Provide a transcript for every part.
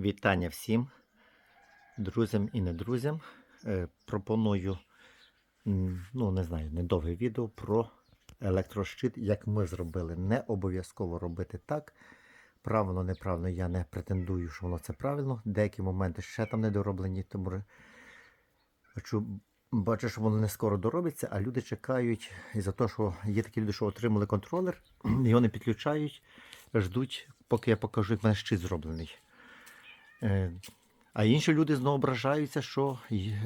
Вітання всім друзям і недрузям. Е, Пропоную, ну не знаю, недовге відео про електрощит, як ми зробили. Не обов'язково робити так. Правильно, неправильно, я не претендую, що воно це правильно. Деякі моменти ще там не дороблені, тому бачу, що воно не скоро доробиться, а люди чекають із-за того, що є такі люди, що отримали контролер, і вони підключають, ждуть, поки я покажу, як в мене щит зроблений. Е, А інші люди знову ображаються, що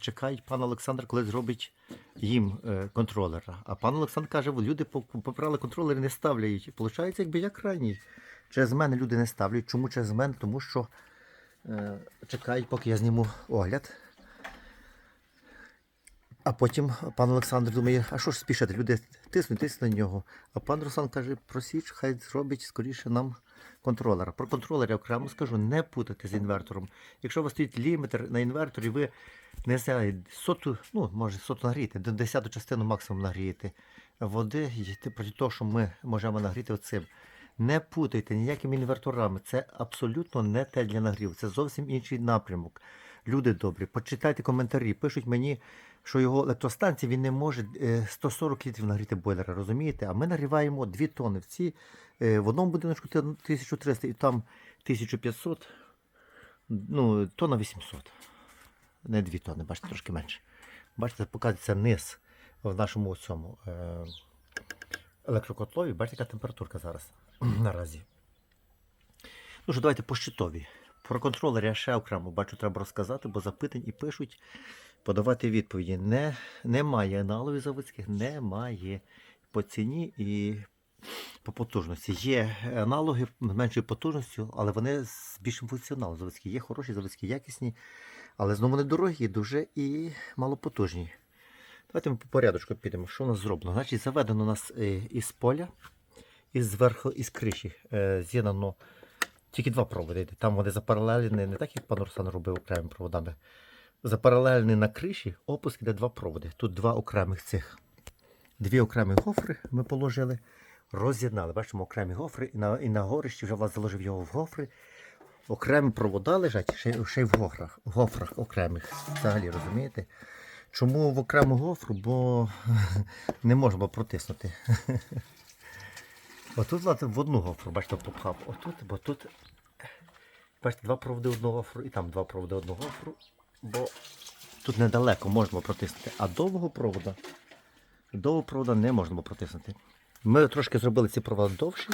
чекають пан Олександр, коли зробить їм е, контролера. А пан Олександр каже, «Во, люди по- поправили контролери, не ставлять. Получається, якби я крайній. Через мене люди не ставлять. Чому через мене? Тому що е, чекають, поки я зніму огляд. А потім пан Олександр думає, а що ж спішити? Люди тиснуть, тиснуть на нього. А пан Руслан каже, просіть, хай зробить скоріше нам контролера. Про контролер я окремо скажу, не путати з інвертором. Якщо у вас стоїть лімітер на інверторі, ви не знаю, соту, ну, може соту нагрієте, до десяту частину максимум нагрієте води, йти проти того, що ми можемо нагріти оцим. Не путайте ніякими інверторами. Це абсолютно не те для нагріву. Це зовсім інший напрямок. Люди добрі, почитайте коментарі. Пишуть мені, що його електростанція він не може е, 140 літрів нагріти бойлера, розумієте? А ми нагріваємо 2 тонни. В, ці, е, в одному будиночку 1300 і там 1500, ну, тонна 800. Не 2 тонни, бачите, трошки менше. Бачите, показується низ в нашому цьому е, електрокотлові. Бачите, яка температурка зараз наразі. Ну що, давайте по щитові. Про контролер я ще окремо бачу, треба розказати, бо запитань і пишуть подавати відповіді. Не, немає аналогів заводських, немає по ціні і по потужності. Є аналоги з меншою потужністю, але вони з більшим функціоналом заводські. Є хороші заводські, якісні, але знову вони дорогі, дуже і малопотужні. Давайте ми по порядочку підемо. Що у нас зроблено? Значить, заведено у нас е, із поля, із зверху, із криші е, з'єднано тільки два проводи. Там вони запаралелені, не так, як пан Руслан робив окремими проводами. Запаралельні на криші опуск іде два проводи. Тут два окремих цих. Дві окремі гофри ми положили, роз'єднали. Бачимо окремі гофри, і на, і на горищі вже Влад заложив його в гофри. Окремі провода лежать ще, ще й в гофрах, в гофрах окремих. Взагалі, розумієте? Чому в окрему гофру? Бо не можемо протиснути. Отут Влад в одну гофру, бачите, попхав. Отут, бо тут. Бачите, два проводи одного гофру і там два проводи одного гофру. Бо тут недалеко можемо протиснути. А довгого провода, довгого провода не можемо протиснути. Ми трошки зробили ці проводи довші,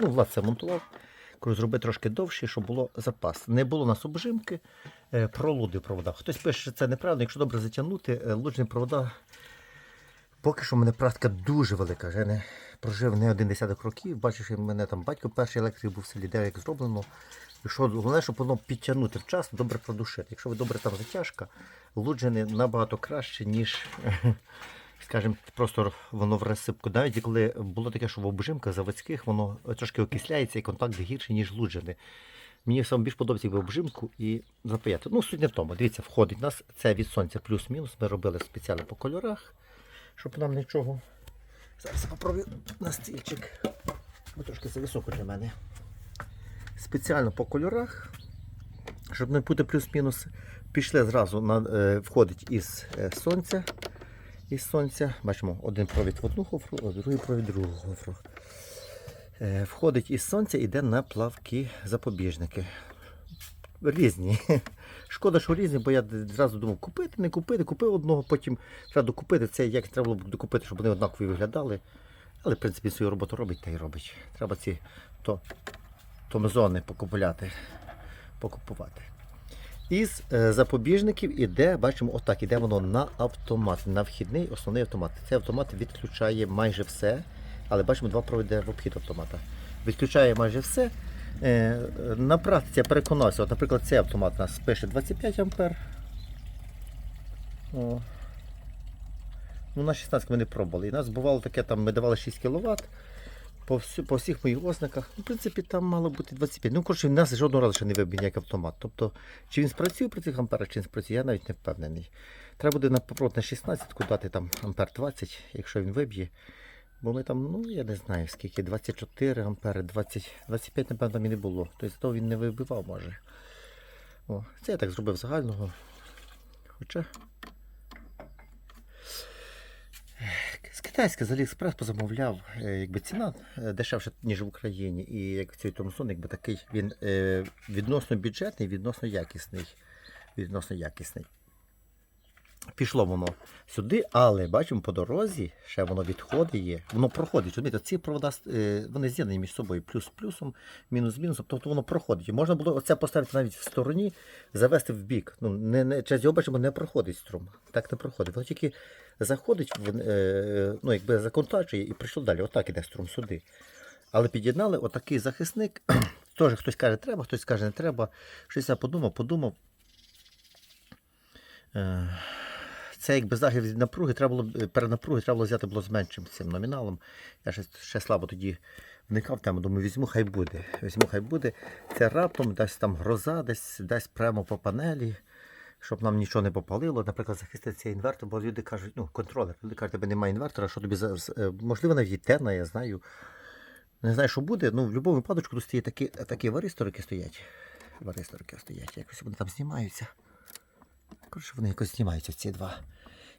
ну, Влад це монтував. Кажу, трошки довші, щоб було запас. Не було у нас обжимки, е, пролуди в проводах. Хтось пише, що це неправда. Якщо добре затягнути, е, лучні провода. Поки що в мене практика дуже велика. Я не прожив не один десяток років. Бачиш, в мене там батько перший електрик був в селі, де як зроблено. І що головне, щоб воно підтягнути вчасно, добре продушити. Якщо ви добре там затяжка, луджене набагато краще, ніж, скажімо, просто воно в розсипку. Навіть коли було таке, що в обжимках заводських воно трошки окисляється і контакт гірший, ніж луджене. Мені саме більш подобається якби обжимку і запаяти. Ну, суть не в тому. Дивіться, входить у нас це від сонця плюс-мінус. Ми робили спеціально по кольорах, щоб нам нічого. Зараз я попробую на стільчик. Бо трошки це високо для мене. Спеціально по кольорах, щоб не бути плюс-мінус. Пішли зразу на, е, входить із е, сонця. Із сонця. Бачимо, один провід в одну гофру, а другий провід в другу гофру. Е, входить із сонця, йде на плавки запобіжники. Різні. Шкода, що різні, бо я зразу думав, купити, не купити, купив одного, потім треба докупити. Це як треба було докупити, щоб вони однакові виглядали. Але, в принципі, свою роботу робить та й робить. Треба ці то, томзони покупляти, покупувати. Із е, запобіжників іде, бачимо, отак, іде воно на автомат, на вхідний основний автомат. Цей автомат відключає майже все, але бачимо, два проводи в обхід автомата. Відключає майже все. Е, на практиці я переконався, от, наприклад, цей автомат у нас пише 25 ампер. О. Ну, на 16 ми не пробували. І нас бувало таке, там ми давали 6 кВт по, всю, по всіх моїх ознаках. Ну, в принципі, там мало бути 25. Ну, коротше, в нас жодного разу ще не вибив ніякий автомат. Тобто, чи він спрацює при цих амперах, чи не спрацює, я навіть не впевнений. Треба буде на попробувати на 16 дати там ампер 20, якщо він виб'є. Бо ми там, ну я не знаю скільки, 24 ампери, 20, 25, напевно, там і не було. Тобто того він не вибивав може. О, це я так зробив загального. Хоча. З китайська з Аліекспрес позамовляв, е, якби ціна е, дешевша, ніж в Україні. І як цей Томсон, якби такий, він е, відносно бюджетний, відносно якісний. Відносно якісний. Пішло воно сюди, але бачимо по дорозі, ще воно відходить. Воно проходить. Розумієте, ці провода е, вони з'єднані між собою плюс-плюсом, мінус-мінусом, Тобто воно проходить. Можна було оце поставити навіть в стороні, завести в бік. Ну, не, не, через його бачимо, не проходить струм. Так не проходить. Воно тільки заходить, в- е, ну, якби законтачує і прийшло далі. Отак іде струм сюди. Але під'єднали отакий захисник. Теж хтось каже, треба, хтось каже, не треба. Щось я подумав, подумав. Е, Це якби захист від напруги, треба було б- перенапруги треба було взяти було з меншим цим номіналом. Я ще, ще слабо тоді вникав тему, думаю, візьму, хай буде. Візьму, хай буде. Це раптом десь там гроза, десь, десь прямо по панелі, щоб нам нічого не попалило. Наприклад, захистити цей інвертор, бо люди кажуть, ну, контролер, люди кажуть, тебе немає інвертора, що тобі за, з- е, можливо, навіть і терна, я знаю. Не знаю, що буде. Ну, в будь-якому випадку тут стоять такі, такі варисторики стоять. Варисторики стоять, якось вони там знімаються. Коротше, вони якось знімаються ці два.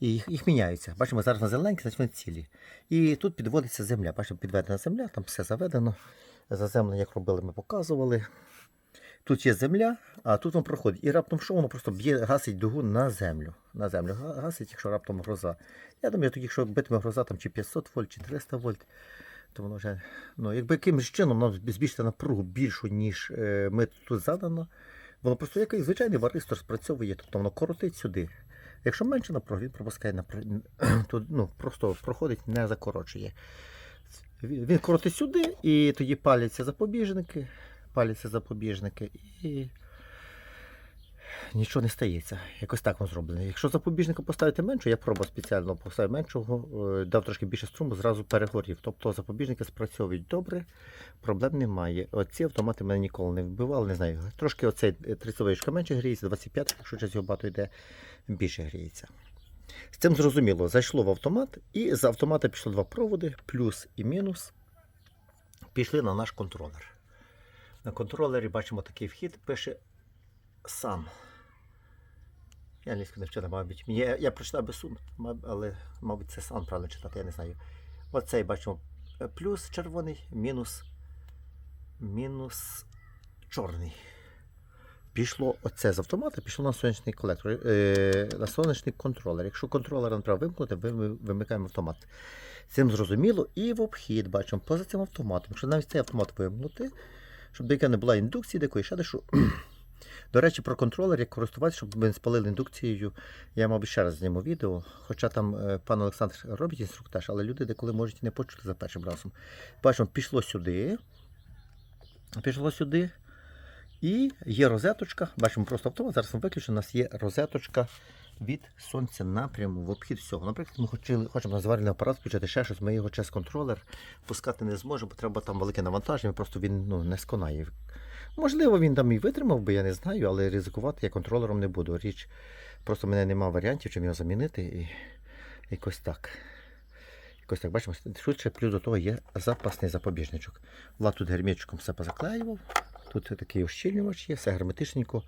І їх, їх міняються. Бачимо, зараз на зелененькі, значить вони цілі. І тут підводиться земля. Бачимо, підведена земля, там все заведено. Заземлення, як робили, ми показували. Тут є земля, а тут воно проходить. І раптом що воно просто б'є, гасить дугу на землю. На землю гасить, якщо раптом гроза. Я думаю, тоді, якщо битиме гроза там чи 500 вольт, чи 300 вольт, то воно вже. Ну, якби якимось чином нам збільшити напругу більшу, ніж е, ми тут задано, воно просто як звичайний варистор спрацьовує, тобто воно коротить сюди. Якщо менше напруг, він пропускає то ну, просто проходить, не закорочує. Він коротить сюди, і тоді паляться запобіжники, паляться запобіжники, і нічого не стається. Якось так воно зроблено. Якщо запобіжника поставити менше, я пробував спеціально поставив меншого, е, дав трошки більше струму, зразу перегорів. Тобто запобіжники спрацьовують добре, проблем немає. Оці автомати мене ніколи не вбивали, не знаю. Трошки оцей 30 менше гріється, 25, якщо через його багато йде, більше гріється. З цим зрозуміло, зайшло в автомат, і з автомата пішло два проводи, плюс і мінус. Пішли на наш контролер. На контролері бачимо такий вхід, пише сам. Я англійську не вчила, мабуть. Я, я прочитав без але, мабуть, це сам правильно читати, я не знаю. Оцей бачимо е, плюс червоний, мінус, мінус чорний. Пішло оце з автомата, пішло на сонячний колектор, е, на сонячний контролер. Якщо контролер треба вимкнути, ми вимикаємо автомат. Цим зрозуміло, і в обхід бачимо поза цим автоматом. Якщо навіть цей автомат вимкнути, щоб деяка не була індукції, декої ще дещо. До речі, про контролер, як користуватися, щоб ми не спалили індукцією, я, мабуть, ще раз зніму відео. Хоча там е, пан Олександр робить інструктаж, але люди деколи можуть не почути за першим разом. Бачимо, пішло сюди. Пішло сюди. І є розеточка. Бачимо просто автомат. Зараз ми виключимо. У нас є розеточка від сонця напряму в обхід всього. Наприклад, ми хотіли, хочемо на зварільний апарат включити ще щось, ми його через контролер пускати не зможемо, бо треба там велике навантаження, просто він ну, не сконає. Можливо, він там і витримав би, я не знаю, але ризикувати я контролером не буду. Річ, просто в мене немає варіантів, чим його замінити. І якось так. Якось так, бачимо, швидше, плюс до того є запасний запобіжничок. Влад тут герметичком все позаклеював. Тут такий ощільнювач є, все герметичненько,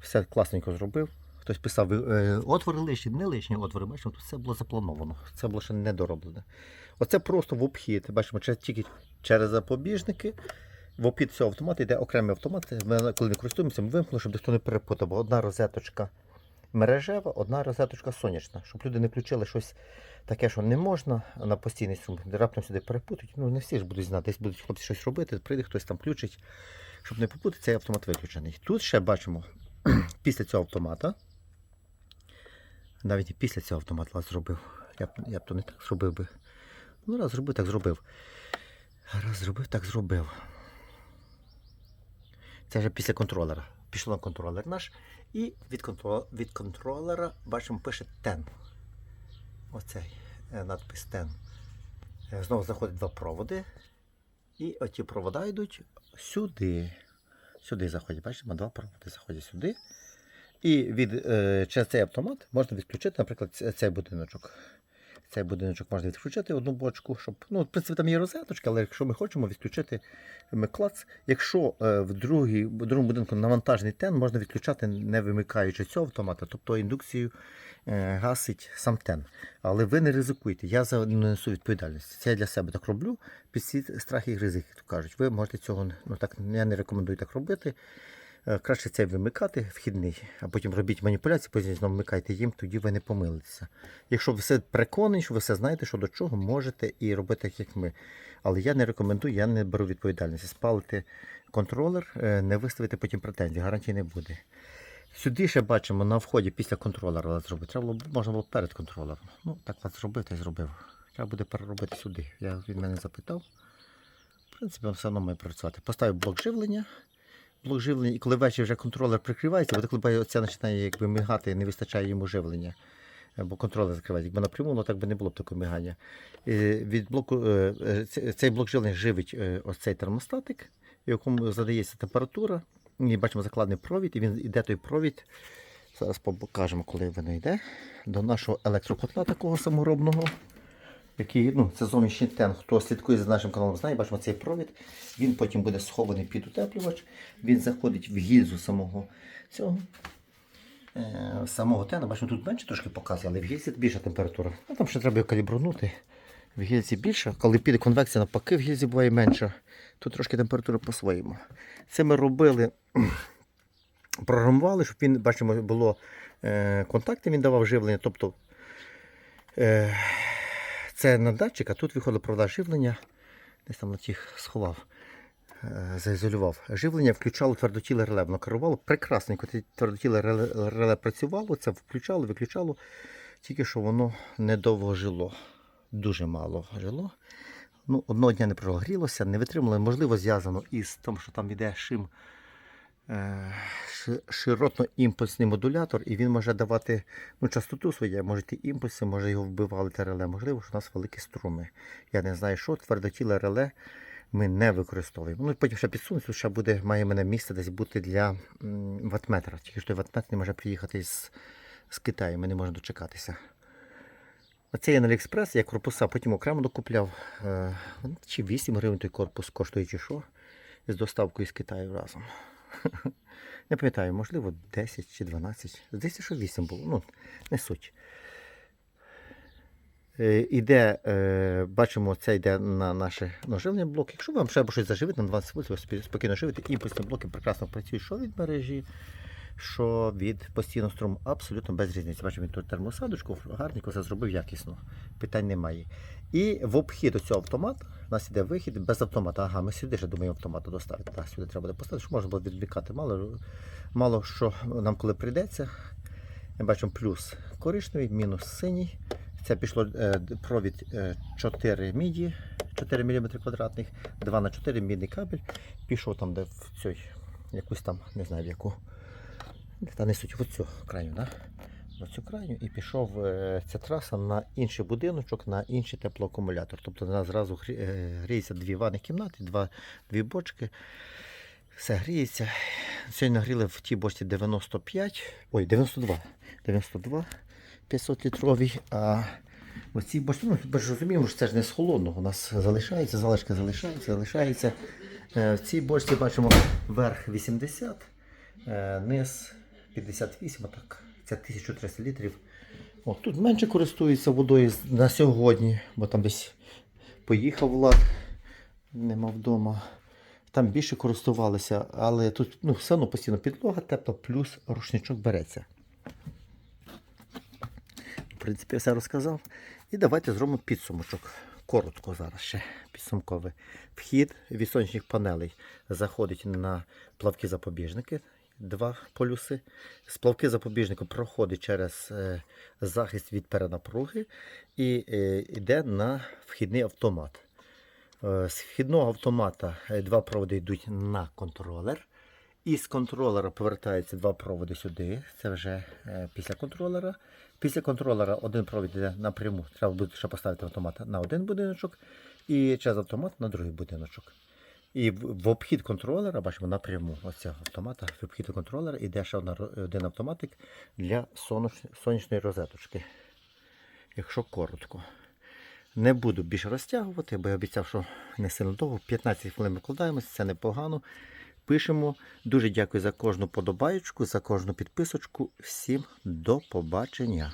все класненько зробив. Хтось писав, е, отвори лишні, не лишні отвори, бачимо, тут все було заплановано, це було ще не дороблене. Оце просто в обхід. Бачимо, тільки через запобіжники. В обхід цього автомату йде окремий автомат. Ми, коли не користуємося, ми вимкнули, щоб ніхто не перепутав. бо Одна розеточка мережева, одна розеточка сонячна. Щоб люди не включили щось таке, що не можна на постійний струм. Раптом сюди перепутають. Ну, не всі ж будуть знати, десь будуть хлопці щось робити, прийде хтось там включить. Щоб не попутати, цей автомат виключений. Тут ще бачимо після цього автомата. Навіть і після цього автомат Влад зробив. Я б, я б то не так зробив би. Ну, раз зробив, так зробив. Раз зробив, так зробив. Це вже після контролера. Пішло на контролер наш. І від, контрол... від контролера бачимо, пише TEN. Оцей е, надпис TEN. Е, Знову заходять два проводи. І оті провода йдуть сюди. Сюди заходять. Бачимо, два проводи заходять сюди. І від, е, через цей автомат можна відключити, наприклад, цей будиночок. Цей будиночок можна відключити одну бочку, щоб. Ну, в принципі, там є розеточка, але якщо ми хочемо відключити ми клац. Якщо е, в, другій, в другому будинку навантажений тен, можна відключати, не вимикаючи цього автомата, тобто індукцію е, гасить сам тен. Але ви не ризикуйте, я за не несу відповідальність. Це я для себе так роблю. Під всі страхи і ризики, то кажуть. Ви можете цього ну, так, я не рекомендую так робити. Е, Краще цей вимикати вхідний, а потім робіть маніпуляції, потім знову вмикайте їм, тоді ви не помилитеся. Якщо ви все переконані, що ви все знаєте, що до чого можете і робити як ми. Але я не рекомендую, я не беру відповідальності. Спалити контролер, е, не виставити потім претензій, гарантії не буде. Сюди ще бачимо на вході після контролера зробити. Треба було, можна було перед контролером. Ну, так от зробив та й зробив. Треба буде переробити сюди. Я від мене запитав. В принципі, все одно має працювати. Поставив блок живлення. Блок і коли ввечері вже контролер прикривається, от коли оця починає якби мигати, не вистачає йому живлення. е, Бо контролер закривається. Якби напряму, ну так би не було б такого мигання. Е, Від блоку, е, цей блок живлення живить ось цей термостатик, в якому задається температура. І бачимо закладний провід, і він йде той провід. Зараз покажемо, коли він йде. До нашого електрокотла такого саморобного. Який, ну, це зовнішній тен. Хто слідкує за нашим каналом, знає, бачимо цей провід. Він потім буде схований під утеплювач. Він заходить в гільзу самого цього. Е, самого тена. Бачимо, тут менше трошки показує, але в гільзі більша температура. Ну, там ще треба калібрунути. В гільзі більше. Коли піде конвекція, навпаки, в гільзі буває менша. Тут трошки температура по-своєму. Це ми робили, програмували, щоб він, бачимо, було е, контакти, він давав живлення. Тобто е, це на датчик, а тут виходило провода живлення. Десь там на тих сховав, е, заізолював. Живлення включало твердотіле реле. Воно керувало прекрасненько. Твердотіле реле, працювало, це включало, виключало. Тільки що воно недовго жило. Дуже мало жило. Ну, одного дня не прогрілося, не витримало. Можливо, зв'язано із тим, що там йде шим ши- широтно-імпульсний модулятор, і він може давати ну, частоту свою, може ті імпульси, може його вбивали те реле. Можливо, що у нас великі струми. Я не знаю, що твердотіле реле ми не використовуємо. Ну, потім ще підсунуть, ще буде, має мене місце десь бути для ватметра. Тільки що той ватметр не може приїхати з, з Китаю, ми не можемо дочекатися. Оце є на Аліекспрес, я корпуса потім окремо докупляв. Е, чи 8 гривень той корпус коштує, чи що. З доставкою з Китаю разом. Не пам'ятаю, можливо, 10 чи 12. Здається, що 8 було. Ну, не суть. Е, Іде, е, бачимо, це йде на наш наживний блок. Якщо вам треба щось заживити на 20 вольт, ви спокійно живете. Імпульсні блоки прекрасно працюють, що від мережі, що від постійного струму. Абсолютно без різниці. Бачимо, він тут термосадочку, гарненько все зробив якісно. Питань немає. І в обхід цього автомата, у нас іде вихід без автомата. Ага, ми сюди ще думаємо автомата доставити. Так, сюди треба буде поставити, щоб можна було відвлікати. Мало, мало що нам коли прийдеться. Ми бачимо плюс коричневий, мінус синій. Це пішло е, провід е, 4 міді, 4 мм квадратних, 2 на 4 мідний кабель. Пішов там, де в цій, якусь там, не знаю в яку. Та не суть, в цю крайню, да? цю крайню і пішов е, ця траса на інший будиночок, на інший теплоакумулятор. Тобто нас зразу е, гріється дві ванні кімнати, два, дві бочки. Все гріється. Сьогодні нагріли в тій бочці 95, ой, 92. 92 500 літровій. А в цій бочці, ну, ми ж розуміємо, що це ж не з холодного. У нас залишається, залишки залишається, залишається. Е, В цій бочці бачимо верх 80, е, низ 58, отак. Це 1300 літрів. О, тут менше користуються водою на сьогодні, бо там десь поїхав Влад, нема вдома. Там більше користувалися, але тут ну, все одно постійно підлога тепла, плюс рушничок береться. В принципі, я все розказав. І давайте зробимо підсумочок. Коротко зараз ще підсумковий. Вхід від сонячних панелей заходить на плавки запобіжники. Два полюси. З плавки запобіжника проходить через е, захист від перенапруги і е, йде на вхідний автомат. Е, З вхідного автомата два проводи йдуть на контролер. І контролера повертаються два проводи сюди. Це вже після контролера. Після контролера один провід йде напряму. Треба буде ще поставити автомат на один будиночок і через автомат на другий будиночок. І в, обхід контролера, бачимо напряму ось цього автомата, в обхід контролера йде ще одна, один автоматик для сонячної розеточки. Якщо коротко. Не буду більше розтягувати, бо я обіцяв, що не сильно довго. 15 хвилин викладаємося, це непогано. Пишемо. Дуже дякую за кожну подобаєчку, за кожну підписочку. Всім до побачення.